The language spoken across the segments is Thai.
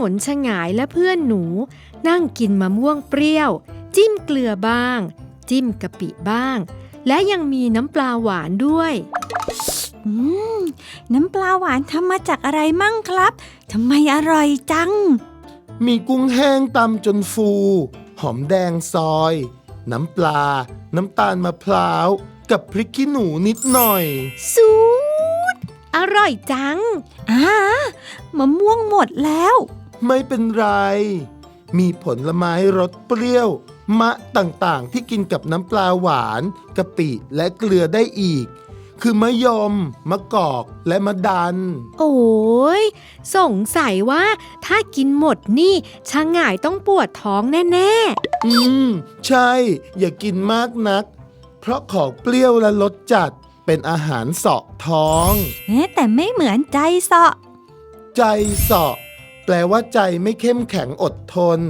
งนชะงายและเพื่อนหนู นั่งกินมะม่วงเปรี้ยว จิ้มเกลือบ้าง จิ้มกะปิบ้าง และยังมีน้ำปลาหวานด้วยอืมน้ำปลาหวานทำมาจากอะไรมั่งครับทำไมอร่อยจัง มีกุ้งแห้งตำจนฟู หอมแดงซอย น้ำปลา น้ำตาลมะพร้าว กับพริกขี้หนูนิดหน่อย สูดอร่อยจังอ่ามะม่วงหมดแล้ว ไม่เป็นไร มีผลไม้รสเปรี้ยว มะต่างๆ ที่กินกับน้ำปลาหวานกะปิและเกลือได้อีก คือมะยม มะกอกและมะดัน โอ้ยสงสัยว่าถ้ากินหมดนี่ชะง่ายต้องปวดท้องแน่อืม ใช่ อย่ากินมากนัก เพราะของเปรี้ยวและรสจัดเป็นอาหารเสาะท้อง เอ๊ะแต่ไม่เหมือนใจเสาะ ใจเสาะ แปลว่าใจไม่เข้มแข็งอดทน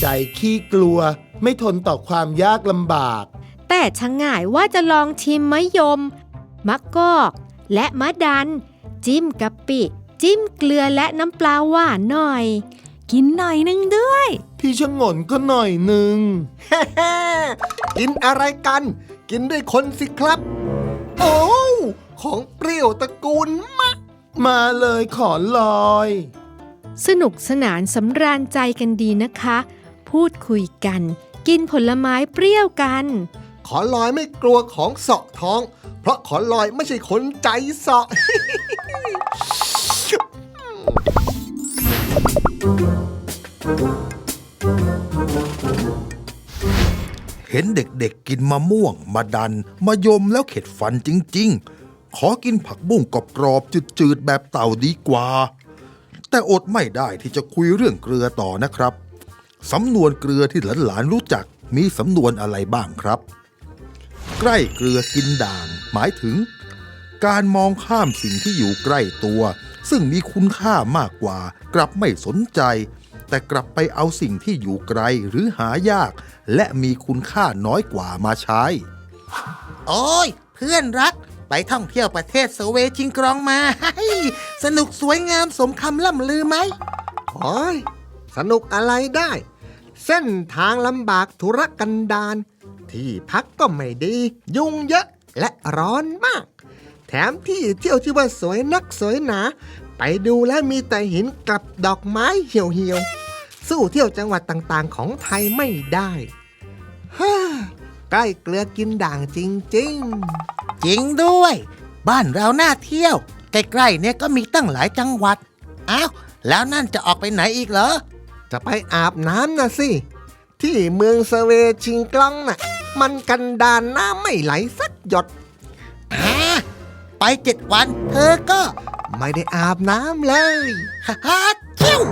ใจขี้กลัว ไม่ทนต่อความยากลำบากๆแต่ชะง่ายว่าจะลองชิมมะยม มะกอก และมะดัน จิ้มกะปิ จิ้มเกลือและน้ำปลาหวานหน่อย กินหน่อยนึงด้วย พี่ชะงนก็หน่อยหนึ่ง กินอะไรกัน กินด้วยคนสิครับ โอ้วของเปรี้ยวตระกูลมะ มาเลยขอลอย สนุกสนานสำราญใจกันดีนะคะ พูดคุยกัน กินผลไม้เปรี้ยวกัน ขอลอยไม่กลัวของเสาะท้อง เพราะขอลอยไม่ใช่คนใจเสาะเห็นเด็กๆกินมะม่วง มาดัน มายมแล้วเข็ดฟันจริง ๆ ขอกินผักบุ้งกรอบๆจืดๆ แบบเต่าดีกว่า แต่อดไม่ได้ที่จะคุยเรื่องเกลือต่อนะครับ สำนวนเกลือที่หลานๆรู้จักมีสำนวนอะไรบ้างครับ ใกล้เกลือกินด่าง หมายถึง การมองข้ามสิ่งที่อยู่ใกล้ตัว ซึ่งมีคุณค่ามากกว่า กลับไม่สนใจ แต่กลับไปเอาสิ่งที่อยู่ไกลหรือหายาก และมีคุณค่าน้อยกว่ามาใช้ โอ้ย เพื่อนรัก ไปท่องเที่ยวประเทศสเวชิงกรองมาสนุกสวยงามสมคำล่ำลือไหมโอ้ยสนุกอะไรได้ เส้นทางลำบากธุรกันดารที่พักก็ไม่ดี ยุงเยอะและร้อนมาก แถมที่เที่ยวที่ว่าสวยนักสวยหนา ไปดูแล้วมีแต่หินกับดอกไม้เหี่ยวๆสู้เที่ยวจังหวัดต่างๆของไทยไม่ได้ฮ่า ใกล้เกลือกินด่างจริง จริงด้วย บ้านเราน่าเที่ยว ใกล้ๆเนี่ยก็มีตั้งหลายจังหวัด อ้าว แล้วนั่นจะออกไปไหนอีกเหรอ ๆ จะไปอาบน้ำนะสิ ที่เมืองสเวชิงกลองน่ะ มันกันดานน้ำไม่ไหลสักหยด อ่าไปเจ็ดวันเธอก็ไม่ได้อาบน้ำเลย ฮ่าฮ่าเที่ยว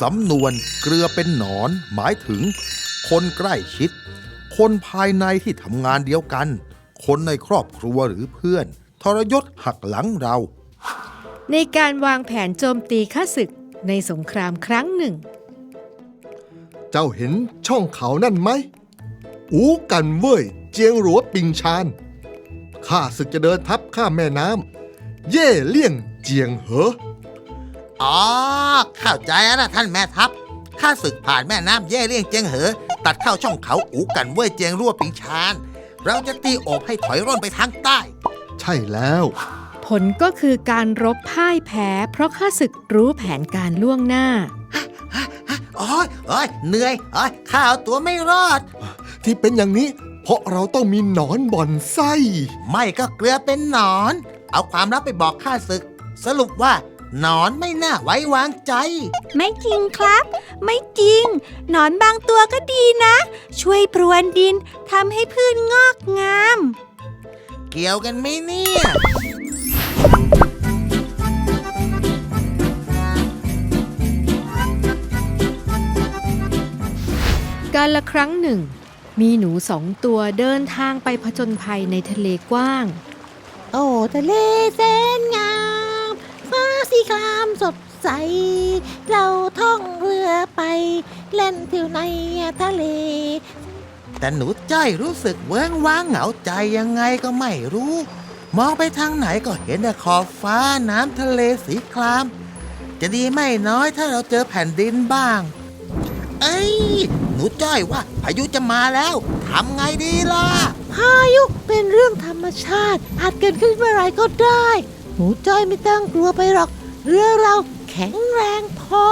สำนวนเกลือเป็นหนอนหมายถึง คนใกล้ชิด คนภายในที่ทำงานเดียวกัน คนในครอบครัวหรือเพื่อน ทรยศหักหลังเรา ในการวางแผนโจมตีข้าศึกในสงครามครั้งหนึ่ง เจ้าเห็นช่องเขานั่นไหม อูกันเว่ยเจียงหลัวปิงชานข้าศึกจะเดินทับข้ามแม่น้ำเย่เลี่ยงเจียงเหออ๋อเข้าใจแล้วนะท่านแม่ทัพข้าศึกผ่านแม่น้ำเย่เลี่ยงเจียงเหอ ตัดเข้าช่องเขาอูกันเว่ยเจียงรั่วปิงชานเราจะตีโอบให้ถอยร่นไปทางใต้ ใช่แล้ว ผลก็คือการรบพ่ายแพ้ เพราะข้าศึกรู้แผนการล่วงหน้าโอ้ยโอ้ยเหนื่อยโอ้ยข้าเอาตัวไม่รอด ที่เป็นอย่างนี้ เพราะเราต้องมีหนอนบ่อนไส้ ไม่ก็เกลือเป็นหนอน เอาความลับไปบอกข้าศึก สรุปว่าห นอนไม่น่าไว้วางใจ ไม่จริงครับ ไม่จริง หนอนบางตัวก็ดีนะ ช่วยพรวนดินทำให้พืชงอกงาม เกี่ยวกันไหมเนี่ย การละครั้งหนึ่ง มีหนูสองตัวเดินทางไปผจญภัยในทะเลกว้าง โอ้ทะเลแสนงามฟ้า สีครามสดใส เราท่องเรือไป เล่นเที่ยวในทะเล แต่หนูจ้อยรู้สึกเวิ้งว้างเหงาใจยังไงก็ไม่รู้ มองไปทางไหนก็เห็นแต่ขอบฟ้าน้ำทะเลสีคราม จะดีไม่น้อยถ้าเราเจอแผ่นดินบ้าง เอ้ย หนูจ้อยว่า พายุจะมาแล้วทำไงดีล่ะ พายุเป็นเรื่องธรรมชาติอาจเกิดขึ้นเมื่อไหรก็ได้ หนูจ้อยไม่ต้องกลัวไปหรอก เรือเราแข็งแรงพอ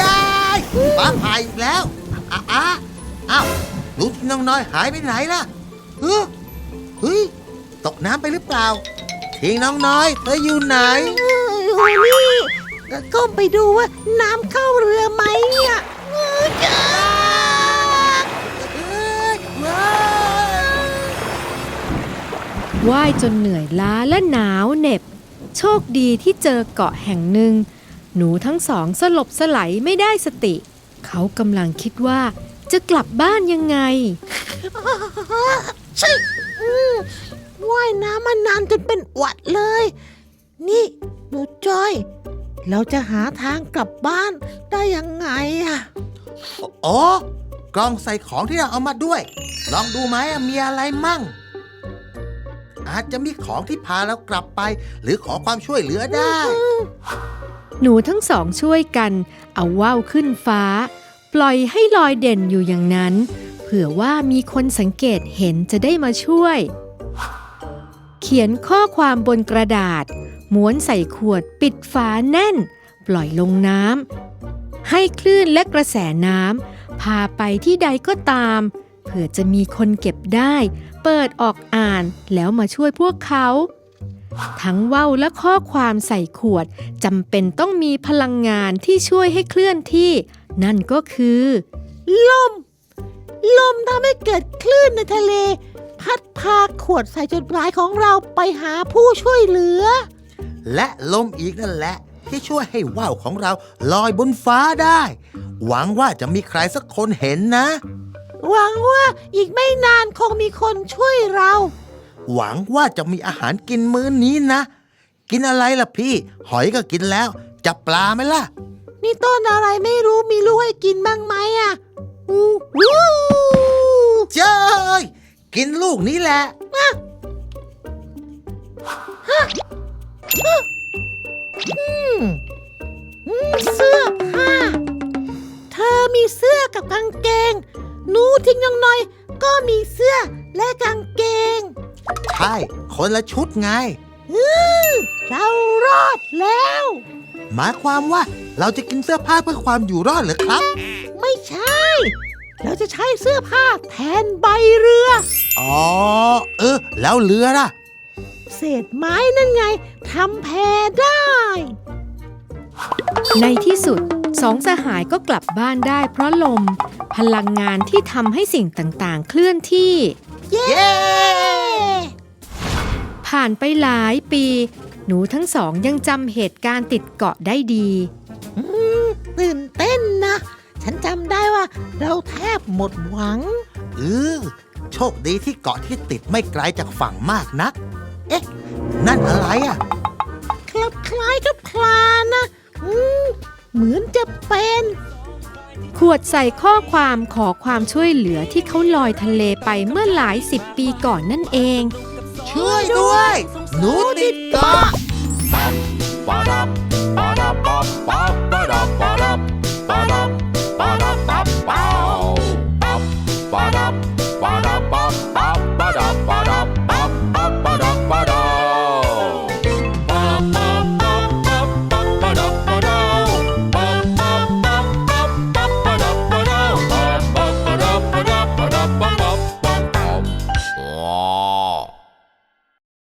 ยายฟ้าผ่าอีกแล้วอะอะอ้าวหนูน้องน้อยหายไปไหนล่ะเฮ้ยเฮ้ยตกน้ำไปหรือเปล่าทิ้งน้องน้อยเธออยู่ไหนเอ้ยโอ้นี่ก้มไปดูว่าน้ำเข้าเรือไหมเนี่ยเอ้ยจ้า ว่ายจนเหนื่อยล้าและหนาวเหน็บ โชคดีที่เจอเกาะแห่งหนึ่ง หนูทั้งสองสลบสไหลไม่ได้สติ เขากำลังคิดว่าจะกลับบ้านยังไงใช่อืมว่ายน้ำมานานจนเป็นหวัดเลย นี่หนูจ้อย เราจะหาทางกลับบ้านได้ยังไงอะโอ้กล่องใส่ของที่เราเอามาด้วย ลองดูไหมอะมีอะไรมั่ง อาจจะมีของที่พาเรากลับไป หรือขอความช่วยเหลือได้ หนูทั้งสองช่วยกัน เอาว่าวขึ้นฟ้า ปล่อยให้ลอยเด่นอยู่อย่างนั้น เผื่อว่ามีคนสังเกตเห็นจะได้มาช่วย เขียนข้อความบนกระดาษ ม้วนใส่ขวดปิดฝาแน่น ปล่อยลงน้ำให้คลื่นและกระแสน้ำพาไปที่ใดก็ตาม เผื่อจะมีคนเก็บได้ เปิดออกอ่านแล้วมาช่วยพวกเขา ทั้งเว้าและข้อความใส่ขวดจำเป็นต้องมีพลังงานที่ช่วยให้เคลื่อนที่ นั่นก็คือ ลม ลมทำให้เกิดคลื่นในทะเล พัดพาขวดใส่จดหมายของเราไปหาผู้ช่วยเหลือ และลมอีกนั่นแหละ ที่ช่วยให้ว่าวของเราลอยบนฟ้าได้ หวังว่าจะมีใครสักคนเห็นนะ หวังว่าอีกไม่นานคงมีคนช่วยเรา หวังว่าจะมีอาหารกินมื้อนนี้นะ กินอะไรล่ะพี่ หอยก็กินแล้ว จับปลาไหมล่ะ นี่ต้นอะไรไม่รู้มีลูกให้กินบ้างไหมอะอู้วู้เจ้ยกินลูกนี้แหละอืมเสื้อผ้า เธอมีเสื้อกับกางเกงห นูทิ้งน้องน้อย ก็มีเสื้อและกางเกง ใช่ คนละชุดไง อืมเรารอดแล้ว หมายความว่าเราจะกินเสื้อผ้าเพื่อความอยู่รอดเหรือครับ ไม่ใช่ เราจะใช้เสื้อผ้าแทนใบเรือ อ๋อ เออ แล้วเรือล่ะ เศษไม้นั่นไงทำแพได้ ในที่สุด สองสหายก็กลับบ้านได้เพราะลม พลังงานที่ทำให้สิ่งต่างๆ เคลื่อนที่ เย้ ผ่านไปหลายปี หนูทั้งสองยังจำเหตุการณ์ติดเกาะได้ดี อืมตื่นเต้นนะ ฉันจำได้ว่าเราแทบหมดหวัง เออโชคดีที่เกาะที่ติดไม่ไกลจากฝั่งมากนัก เอ๊ะ นั่นอะไรอะ คลับคล้ายกับคลานะ อืม เหมือนจะเป็น ขวดใส่ข้อความขอความช่วยเหลือที่เขาลอยทะเลไปเมื่อหลายสิบปีก่อนนั่นเอง ช่วยด้วย หนูติดเกาะ Ba-da-ba-ba-ba-ba-ba-da-ba